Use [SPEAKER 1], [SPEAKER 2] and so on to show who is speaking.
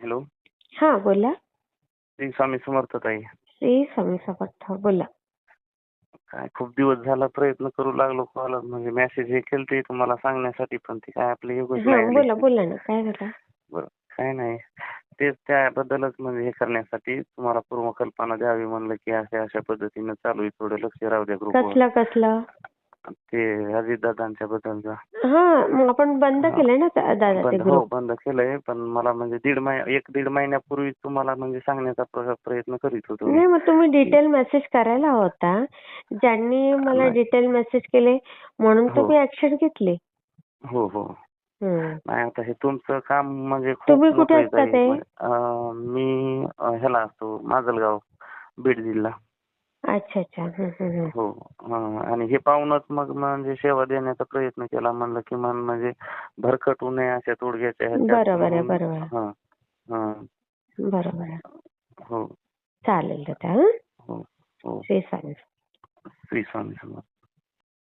[SPEAKER 1] Hello.
[SPEAKER 2] हा बोला.
[SPEAKER 1] श्री स्वामी समर्थ ताई.
[SPEAKER 2] श्री स्वामी समर्थ बोला.
[SPEAKER 1] काय खूप दिवस झाला प्रयत्न करू लागलो कॉल म्हणजे मेसेज हे केलते तुम्हाला सांगण्यासाठी पण ते काय आपले योगच
[SPEAKER 2] हा
[SPEAKER 1] नाही
[SPEAKER 2] बोला
[SPEAKER 1] आले.
[SPEAKER 2] बोला ना काय झालं?
[SPEAKER 1] बरं काय नाही. तेच त्याबद्दलच म्हणजे हे करण्यासाठी तुम्हाला पूर्व कल्पना द्यावी म्हणलं की अशा अशा पद्धतीनं चालू आहे. थोडं लक्ष राहू द्या ग्रुपवर
[SPEAKER 2] कसलं कसलं?
[SPEAKER 1] ते अजितदादांच्या बद्दलचा
[SPEAKER 2] हा मग आपण बंद. केलंय ना दा- दादा ते
[SPEAKER 1] बंद हो
[SPEAKER 2] ग्रुप
[SPEAKER 1] बंद केलंय पण मला म्हणजे दीड महिना एक दीड महिन्यापूर्वी तुम्हाला म्हणजे सांगण्याचा प्र- प्रयत्न करीत होतो मी.
[SPEAKER 2] नाही मग तुम्ही डिटेल मेसेज करायला होता ज्यांनी मला
[SPEAKER 1] नाही.
[SPEAKER 2] डिटेल मेसेज केले म्हणून
[SPEAKER 1] हो.
[SPEAKER 2] तुम्ही ऍक्शन घेतली
[SPEAKER 1] हो हो
[SPEAKER 2] हम्म.
[SPEAKER 1] नाही आता हे तुमचं काम म्हणजे खूप
[SPEAKER 2] तुम्ही कुठे
[SPEAKER 1] मोठं
[SPEAKER 2] असता. ते?
[SPEAKER 1] अं, मी अं, ह्याला असतो माजलगाव बीड जिल्हा
[SPEAKER 2] अच्छा अच्छा.
[SPEAKER 1] हो हं, आणि हे पाहूनच मग म्हणजे सेवा देण्याचा प्रयत्न केला. म्हणलं की मन म्हणजे भरकटू नये अशा तोडग्याच्या ह्याच्यात.
[SPEAKER 2] बरोबर आहे, बरोबर आहे.
[SPEAKER 1] हं, हं,
[SPEAKER 2] बरोबर आहे.
[SPEAKER 1] हो.
[SPEAKER 2] चालेल दादा हं?
[SPEAKER 1] हो हो.
[SPEAKER 2] श्री स्वामी.
[SPEAKER 1] श्री स्वामी समर्थ.